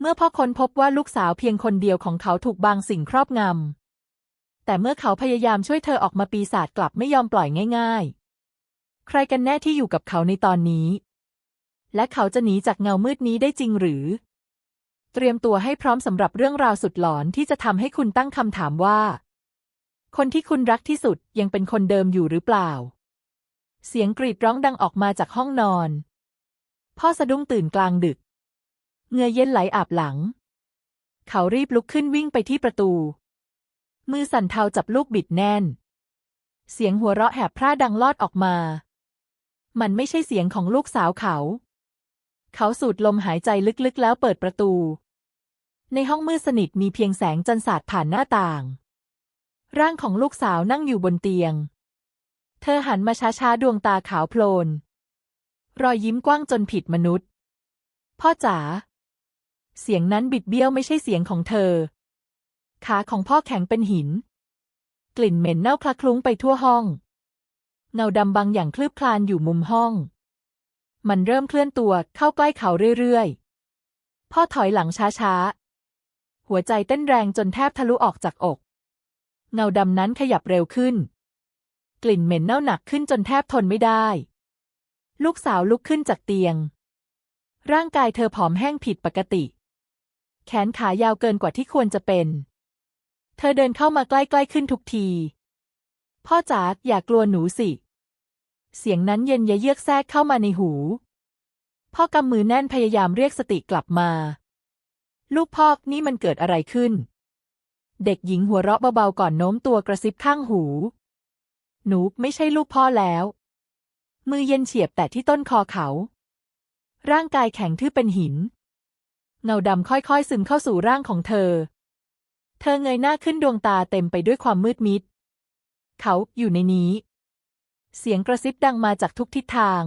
เมื่อพ่อค้นพบว่าลูกสาวเพียงคนเดียวของเขาถูกบางสิ่งครอบงำ แต่เมื่อเขาพยายามช่วยเธอออกมาปีศาจกลับไม่ยอมปล่อยง่าย ๆ ใครกันแน่ที่อยู่กับเขาในตอนนี้ และเขาจะหนีจากเงามืดนี้ได้จริงหรือ เตรียมตัวให้พร้อมสำหรับเรื่องราวสุดหลอนที่จะทำให้คุณตั้งคำถามว่า คนที่คุณรักที่สุดยังเป็นคนเดิมอยู่หรือเปล่า เสียงกรีดร้องดังออกมาจากห้องนอน พ่อสะดุ้งตื่นกลางดึก เงื่อเย็นไหลอาบหลัง เขารีบลุกขึ้นวิ่งไปที่ประตู มือสั่นเทาจับลูกบิดแน่น เสียงหัวเราะแหบพร่าดังลอดออกมา มันไม่ใช่เสียงของลูกสาวเขา เขาสูดลมหายใจลึกๆแล้วเปิดประตู ในห้องมืดสนิทมีเพียงแสงจันทร์สาดผ่านหน้าต่าง ร่างของลูกสาวนั่งอยู่บนเตียง เธอหันมาช้าๆดวงตาขาวโพลนรอยยิ้มกว้างจนผิดมนุษย์ พ่อจ๋า เสียงนั้นบิดเบี้ยวไม่ใช่เสียงของเธอ ขาของพ่อแข็งเป็นหิน กลิ่นเหม็นเน่าคละคลุ้งไปทั่วห้อง เงาดำบางอย่างคลืบคลานอยู่มุมห้อง มันเริ่มเคลื่อนตัวเข้าใกล้เขาเรื่อยๆ พ่อถอยหลังช้าๆ หัวใจเต้นแรงจนแทบทะลุออกจากอก เงาดำนั้นขยับเร็วขึ้น กลิ่นเหม็นเน่าหนักขึ้นจนแทบทนไม่ได้ ลูกสาวลุกขึ้นจากเตียง ร่างกายเธอผอมแห้งผิดปกติ แขนขายาวเกินกว่าที่ควรจะเป็น เธอเดินเข้ามาใกล้ๆขึ้นทุกที พ่อจ๋าอย่ากลัวหนูสิ เสียงนั้นเย็นยะเยือกแทรกเข้ามาในหู พ่อกำมือแน่นพยายามเรียกสติกลับมา ลูกพ่อนี่มันเกิดอะไรขึ้น เด็กหญิงหัวเราะเบาๆก่อนโน้มตัวกระซิบข้างหู หนูไม่ใช่ลูกพ่อแล้ว มือเย็นเฉียบแต่ที่ต้นคอเขา ร่างกายแข็งทื่อเป็นหิน เงาดำค่อยๆ ซึมเข้าสู่ร่างของเธอ เธอเงยหน้าขึ้นดวงตาเต็มไปด้วยความมืดมิด เขาอยู่ในนี้ เสียงกระซิบดังมาจากทุกทิศทาง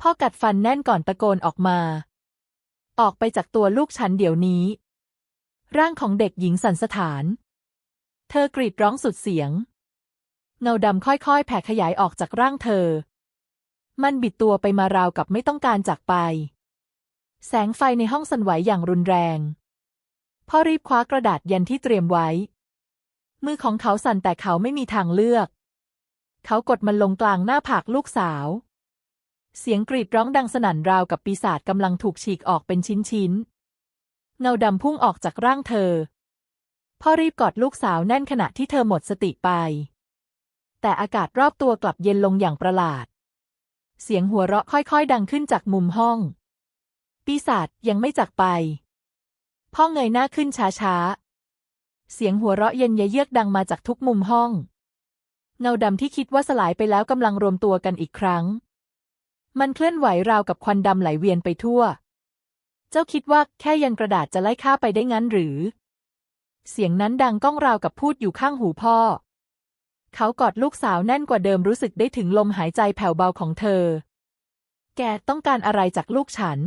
พ่อกัดฟันแน่นก่อนตะโกนออกมา ออกไปจากตัวลูกฉันเดี๋ยวนี้ ร่างของเด็กหญิงสันสถาน เธอกรีดร้องสุดเสียง เงาดำค่อยๆ แผ่ขยายออกจากร่างเธอ มันบิดตัวไปมาราวกับไม่ต้องการจากไป แสงไฟในห้องสั่นไหวอย่างรุนแรง พ่อรีบคว้ากระดาษยันที่เตรียมไว้ มือของเขาสั่นแต่เขาไม่มีทางเลือก เขากดมันลงกลางหน้าผากลูกสาว เสียงกรีดร้องดังสนั่นราวกับปีศาจกำลังถูกฉีกออกเป็นชิ้นๆ เงาดำพุ่งออกจากร่างเธอ พ่อรีบกอดลูกสาวแน่นขณะที่เธอหมดสติไป แต่อากาศรอบตัวกลับเย็นลงอย่างประหลาด เสียงหัวเราะค่อยๆ ดังขึ้นจากมุมห้อง ปีศาจยังไม่จากไป พ่อเงยหน้าขึ้นช้าๆ เสียงหัวเราะเย็นยะเยือกดังมาจากทุกมุมห้อง เงาดำที่คิดว่าสลายไปแล้วกำลังรวมตัวกันอีกครั้ง มันเคลื่อนไหวราวกับควันดำไหลเวียนไปทั่ว เจ้าคิดว่าแค่ยันกระดาษจะไล่ข้าไปได้งั้นหรือ เสียงนั้นดังก้องราวกับพูดอยู่ข้างหูพ่อ เขากอดลูกสาวแน่นกว่าเดิมรู้สึกได้ถึงลมหายใจแผ่วเบาของเธอ แกต้องการอะไรจากลูกฉัน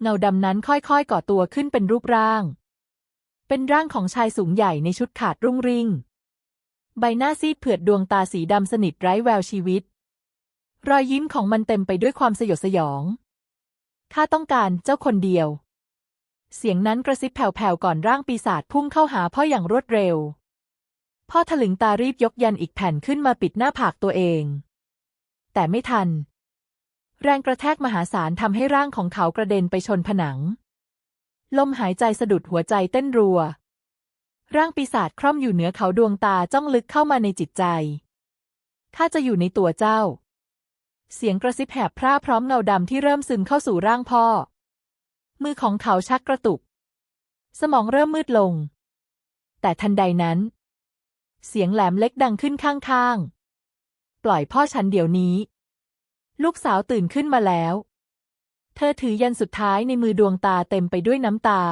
เงาดำนั้นค่อยๆ ก่อตัวขึ้นเป็นรูปร่าง เป็นร่างของชายสูงใหญ่ในชุดขาดรุ่งริ่ง ใบหน้าซีดเผือดดวงตาสีดำสนิทไร้แววชีวิต รอยยิ้มของมันเต็มไปด้วยความสยดสยอง ข้าต้องการเจ้าคนเดียว เสียงนั้นกระซิบแผ่วๆก่อนร่างปีศาจพุ่งเข้าหาพ่ออย่างรวดเร็ว พ่อถลึงตารีบยกยันอีกแผ่นขึ้นมาปิดหน้าผากตัวเอง แต่ไม่ทัน แรงกระแทกมหาศาลทำให้ร่างของเขากระเด็นไปชนผนัง ลมหายใจสะดุดหัวใจเต้นรัว ร่างปีศาจคร่อมอยู่เหนือเขาดวงตาจ้องลึกเข้ามาในจิตใจ ข้าจะอยู่ในตัวเจ้า เสียงกระซิบแหบพร่าพร้อมเงาดำที่เริ่มซึมเข้าสู่ร่างพ่อ มือของเขาชักกระตุก สมองเริ่มมืดลง แต่ทันใดนั้น เสียงแหลมเล็กดังขึ้นข้างๆ ปล่อยพ่อฉันเดี๋ยวนี้ ลูกสาวตื่นขึ้นมาแล้ว เธอถือยันสุดท้ายในมือดวงตาเต็มไปด้วยน้ำตา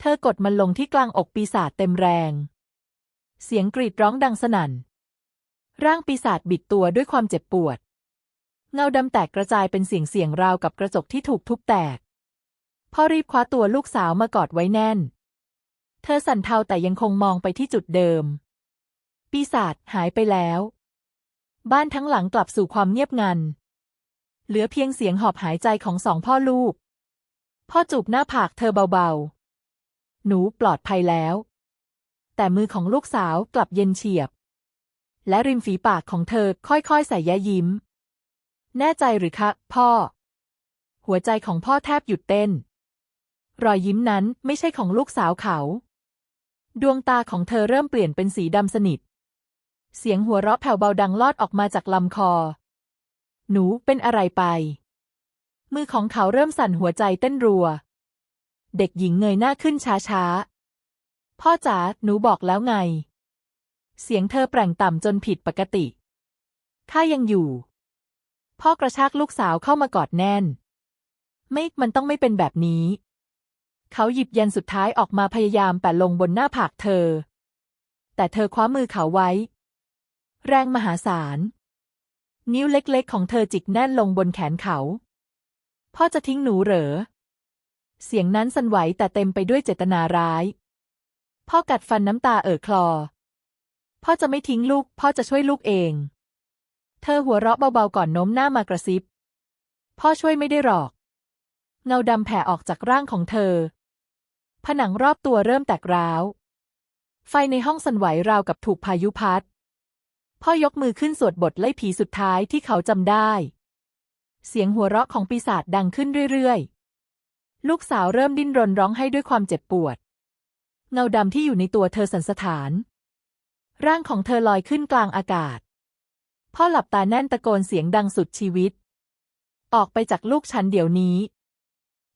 เธอกดมันลงที่กลางอกปีศาจเต็มแรง เสียงกรีดร้องดังสนั่น ร่างปีศาจบิดตัวด้วยความเจ็บปวด เงาดำแตกกระจายเป็นเสียงเสียงราวกับกระจกที่ถูกทุบแตก พ่อรีบคว้าตัวลูกสาวมากอดไว้แน่น เธอสั่นเทาแต่ยังคงมองไปที่จุดเดิม ปีศาจหายไปแล้ว บ้านทั้งหลังกลับสู่ความเงียบงัน เหลือเพียงเสียงหอบหายใจของสองพ่อลูก พ่อจูบหน้าผากเธอเบาๆ หนูปลอดภัยแล้ว แต่มือของลูกสาวกลับเย็นเฉียบ และริมฝีปากของเธอค่อยๆ ใส่แย้ยิ้ม แน่ใจหรือคะ พ่อ หัวใจของพ่อแทบหยุดเต้น รอยยิ้มนั้นไม่ใช่ของลูกสาวเขา ดวงตาของเธอเริ่มเปลี่ยนเป็นสีดำสนิท เสียงหัวเราะแผ่วเบาดังลอดออกมาจากลำคอ หนูเป็นอะไรไป มือของเขาเริ่มสั่นหัวใจเต้นรัว เด็กหญิงเงยหน้าขึ้นช้าๆ พ่อจ๋าหนูบอกแล้วไง เสียงเธอแปร่งต่ำจนผิดปกติ ข้ายังอยู่ พ่อกระชากลูกสาวเข้ามากอดแน่น ไม่มันต้องไม่เป็นแบบนี้ เขาหยิบยันสุดท้ายออกมาพยายามแปะลงบนหน้าผากเธอ แต่เธอคว้ามือเขาไว้ แรงมหาศาล นิ้วเล็กๆ ของเธอจิกแน่นลงบนแขนเขา พ่อจะทิ้งหนูเหรอ เสียงนั้นสั่นไหวแต่เต็มไปด้วยเจตนาร้าย พ่อกัดฟันน้ำตาเอ่อคลอ พ่อจะไม่ทิ้งลูก พ่อจะช่วยลูกเอง เธอหัวเราะเบาๆก่อนโน้มหน้ามากระซิบ พ่อช่วยไม่ได้หรอก เงาดำแผ่ออกจากร่างของเธอ ผนังรอบตัวเริ่มแตกร้าว ไฟในห้องสั่นไหวราวกับถูกพายุพัด พ่อยกมือขึ้นสวดบทไล่ผีสุดท้ายที่เขาจำได้ เสียงหัวเราะของปีศาจดังขึ้นเรื่อยๆ ลูกสาวเริ่มดิ้นรนร้องให้ด้วยความเจ็บปวด เงาดำที่อยู่ในตัวเธอสันสะท้าน ร่างของเธอลอยขึ้นกลางอากาศ พ่อหลับตาแน่นตะโกนเสียงดังสุดชีวิต ออกไปจากลูกฉันเดี๋ยวนี้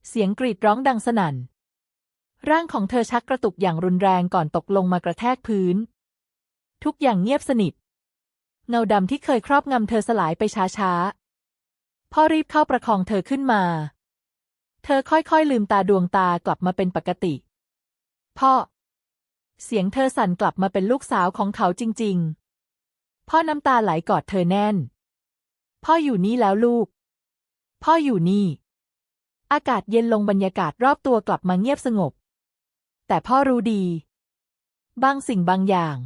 เสียงกรีดร้องดังสนั่น ร่างของเธอชักกระตุกอย่างรุนแรงก่อนตกลงมากระแทกพื้น ทุกอย่างเงียบสนิท เงาดำที่เคยครอบงำเธอสลายไปช้าๆ พ่อรีบเข้าประคองเธอขึ้นมา เธอค่อยๆลืมตาดวงตากลับมาเป็นปกติ พ่อ เสียงเธอสั่นกลับมาเป็นลูกสาวของเขาจริงๆ พ่อน้ำตาไหลกอดเธอแน่น พ่ออยู่นี่แล้วลูก พ่ออยู่นี่ อากาศเย็นลงบรรยากาศรอบตัวกลับมาเงียบสงบ แต่พ่อรู้ดี บางสิ่งบางอย่าง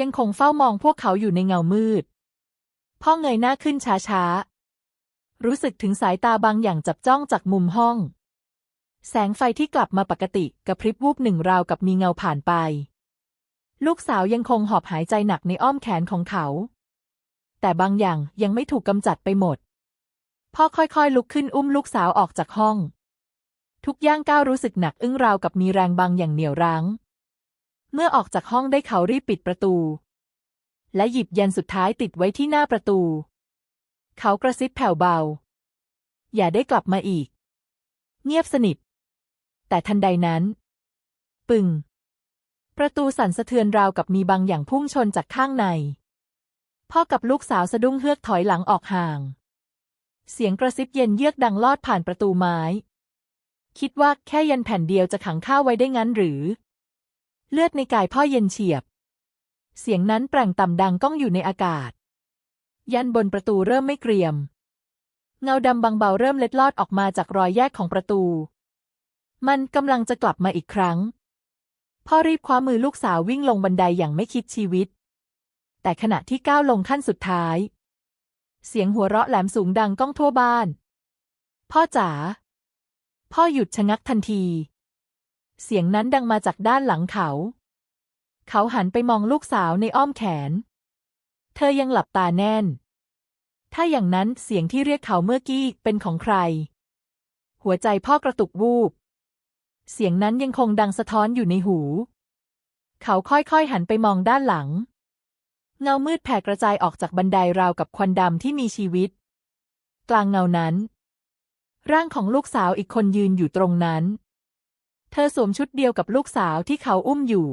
ยังคงเฝ้ามองพวกเขาอยู่ในเงามืด พ่อเงยหน้าขึ้นช้าๆ รู้สึกถึงสายตาบางอย่างจับจ้องจากมุมห้อง แสงไฟที่กลับมาปกติกระพริบวูบหนึ่งราวกับมีเงาผ่านไป ลูกสาวยังคงหอบหายใจหนักในอ้อมแขนของเขา แต่บางอย่างยังไม่ถูกกำจัดไปหมด พ่อค่อยๆลุกขึ้นอุ้มลูกสาวออกจากห้อง ทุกย่างก้าวรู้สึกหนักอึ้งราวกับมีแรงบางอย่างเหนี่ยวรั้ง เมื่อออกจากห้องได้เขารีบปิดประตู และหยิบยันสุดท้ายติดไว้ที่หน้าประตู เขากระซิบแผ่วเบา อย่าได้กลับมาอีก เงียบสนิท แต่ทันใดนั้น ปึงประตูสั่นสะเทือนราวกับมีบางอย่างพุ่งชนจากข้างใน พ่อกับลูกสาวสะดุ้งเฮือกถอยหลังออกห่าง เสียงกระซิบเย็นเยือกดังลอดผ่านประตูไม้ คิดว่าแค่ยันแผ่นเดียวจะขังข้าไว้ได้งั้นหรือ เลือดในกายพ่อเย็นเฉียบ เสียงนั้นแปร่งต่ำดังก้องอยู่ในอากาศ ยันบนประตูเริ่มไม่เกรียม เงาดำบางเบาเริ่มเล็ดลอดออกมาจากรอยแยกของประตู มันกำลังจะกลับมาอีกครั้ง พ่อรีบคว้ามือลูกสาววิ่งลงบันไดอย่างไม่คิดชีวิต แต่ขณะที่ก้าวลงขั้นสุดท้าย เสียงหัวเราะแหลมสูงดังก้องทั่วบ้าน พ่อจ๋าพ่อหยุดชะงักทันที เสียงนั้นดังมาจากด้านหลังเขา เขาหันไปมองลูกสาวในอ้อมแขน เธอยังหลับตาแน่น ถ้าอย่างนั้นเสียงที่เรียกเขาเมื่อกี้เป็นของใคร หัวใจพ่อกระตุกวูบ เสียงนั้นยังคงดังสะท้อนอยู่ในหู เขาค่อยๆหันไปมองด้านหลัง เงามืดแผ่กระจายออกจากบันไดราวกับควันดำที่มีชีวิต กลางเงานั้น ร่างของลูกสาวอีกคนยืนอยู่ตรงนั้น เธอสวมชุดเดียวกับลูกสาวที่เขาอุ้มอยู่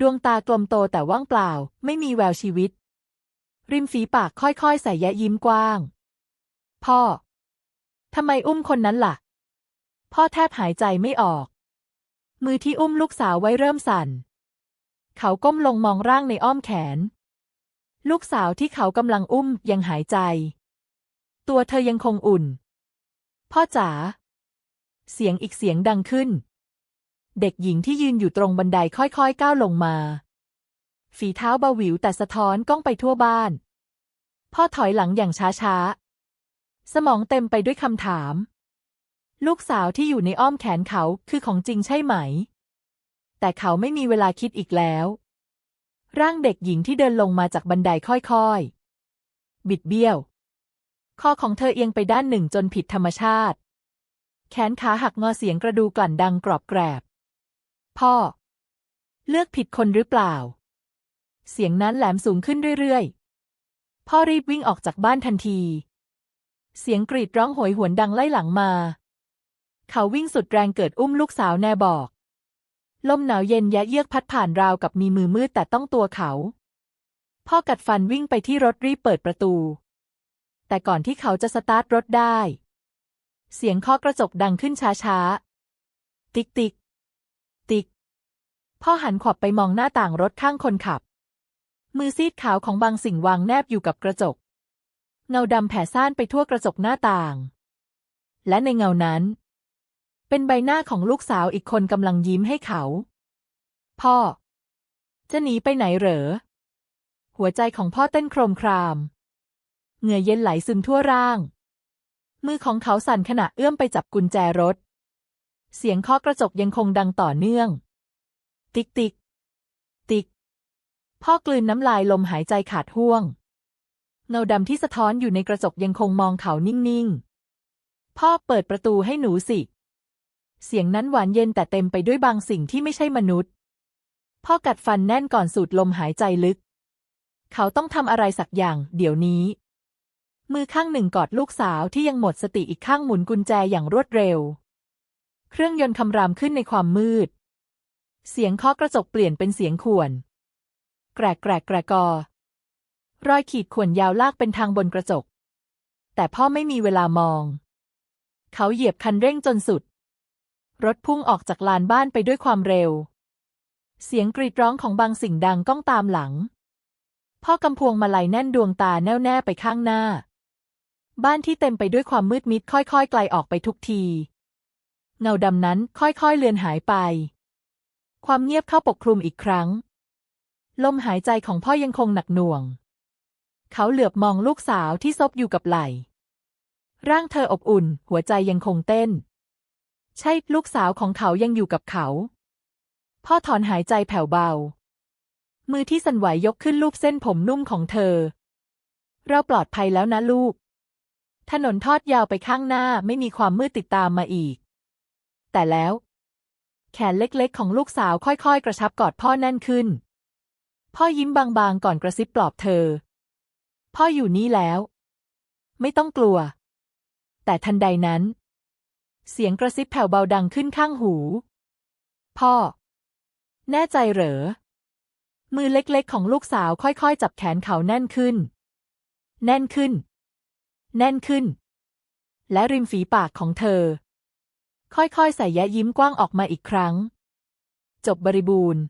ดวงตากลมโตแต่ว่างเปล่า ไม่มีแววชีวิต ริมฝีปากค่อยๆ ใส่แยะยิ้มกว้าง พ่อ ทำไมอุ้มคนนั้นล่ะ พ่อแทบหายใจไม่ออก มือที่อุ้มลูกสาวไว้เริ่มสั่น เขาก้มลงมองร่างในอ้อมแขน ลูกสาวที่เขากำลังอุ้มยังหายใจ ตัวเธอยังคงอุ่น พ่อจ๋า เสียงอีกเสียงดังขึ้น เด็กหญิงที่ยืนอยู่ตรงบันไดค่อยๆก้าวลงมา ฝีเท้าเบาหวิวแต่สะท้อนก้องไปทั่วบ้าน พ่อถอยหลังอย่างช้าๆ สมองเต็มไปด้วยคำถาม ลูกสาวที่อยู่ในอ้อมแขนเขาคือของจริงใช่ไหม แต่เขาไม่มีเวลาคิดอีกแล้ว ร่างเด็กหญิงที่เดินลงมาจากบันไดค่อยๆ บิดเบี้ยว คอของเธอเอียงไปด้านหนึ่งจนผิดธรรมชาติ แขนขาหักงอเสียงกระดูกลั่นดังกรอบแกรบ พ่อ เลือกผิดคนหรือเปล่า เสียงนั้นแหลมสูงขึ้นเรื่อยๆ พ่อรีบวิ่งออกจากบ้านทันที เสียงกรีดร้องโหยหวนดังไล่หลังมา เขาวิ่งสุดแรงเกิดอุ้มลูกสาวแน่บอก ลมหนาวเย็นแยะเยือกพัดผ่านราวกับมีมือมืดแต่ต้องตัวเขา พ่อกัดฟันวิ่งไปที่รถรีบเปิดประตู แต่ก่อนที่เขาจะสตาร์ทรถได้ เสียงเคาะกระจกดังขึ้นช้าๆ ติ๊กติ๊ก ติ๊ก พ่อหันขวับไปมองหน้าต่างรถข้างคนขับ มือซีดขาวของบางสิ่งวางแนบอยู่กับกระจก เงาดำแผ่ซ่านไปทั่วกระจกหน้าต่าง และในเงานั้น เป็นใบหน้าของลูกสาวอีกคนกำลังยิ้มให้เขา พ่อ จะหนีไปไหนเหรอ หัวใจของพ่อเต้นโครมคราม เหงื่อเย็นไหลซึมทั่วร่าง มือของเขาสั่นขณะเอื้อมไปจับกุญแจรถ เสียงเคาะกระจกยังคงดังต่อเนื่อง ติ๊กติ๊ก ติ๊ก พ่อกลืนน้ำลายลมหายใจขาดห่วง เงาดำที่สะท้อนอยู่ในกระจกยังคงมองเขานิ่งๆ พ่อเปิดประตูให้หนูสิ เสียงนั้นหวานเย็นแต่เต็มไปด้วยบางสิ่งที่ไม่ใช่มนุษย์ พ่อกัดฟันแน่นก่อนสูดลมหายใจลึก เขาต้องทำอะไรสักอย่าง เดี๋ยวนี้ มือข้างหนึ่งกอดลูกสาวที่ยังหมดสติอีกข้างหมุนกุญแจอย่างรวดเร็ว เครื่องยนต์คำรามขึ้นในความมืด เสียงเคาะกระจกเปลี่ยนเป็นเสียงข่วน แกรกแกรกแกรกอ รอยขีดข่วนยาวลากเป็นทางบนกระจก แต่พ่อไม่มีเวลามอง เขาเหยียบคันเร่งจนสุด รถพุ่งออกจากลานบ้านไปด้วยความเร็ว เสียงกรีดร้องของบางสิ่งดังก้องตามหลัง พ่อกำพวงมาลัยแน่นดวงตาแน่วแน่ไปข้างหน้า บ้านที่เต็มไปด้วยความมืดมิดค่อยๆ ไกลออกไปทุกที เงาดำนั้นค่อยๆ เลือนหายไป ความเงียบเข้าปกคลุมอีกครั้ง ลมหายใจของพ่อยังคงหนักหน่วง เขาเหลือบมองลูกสาวที่ซบอยู่กับไหล่ ร่างเธออบอุ่น หัวใจยังคงเต้น ใช่ลูกสาวของเขายังอยู่กับเขา พ่อถอนหายใจแผ่วเบา มือที่สั่นไหวยกขึ้นลูบเส้นผมนุ่มของเธอ เราปลอดภัยแล้วนะลูก ถนนทอดยาวไปข้างหน้าไม่มีความมืดติดตามมาอีก แต่แล้ว แขนเล็กๆ ของลูกสาวค่อยๆ กระชับกอดพ่อแน่นขึ้น พ่อยิ้มบางๆ ก่อนกระซิบปลอบเธอ พ่ออยู่นี่แล้ว ไม่ต้องกลัว แต่ทันใดนั้น เสียงกระซิบแผ่วเบาดังขึ้นข้างหู พ่อ แน่ใจเหรอ มือเล็กๆ ของลูกสาวค่อยๆ จับแขนเขาแน่นขึ้น แน่นขึ้น แน่นขึ้น และริมฝีปากของเธอ ค่อยๆ ใส่แย้ยิ้มกว้างออกมาอีกครั้ง จบบริบูรณ์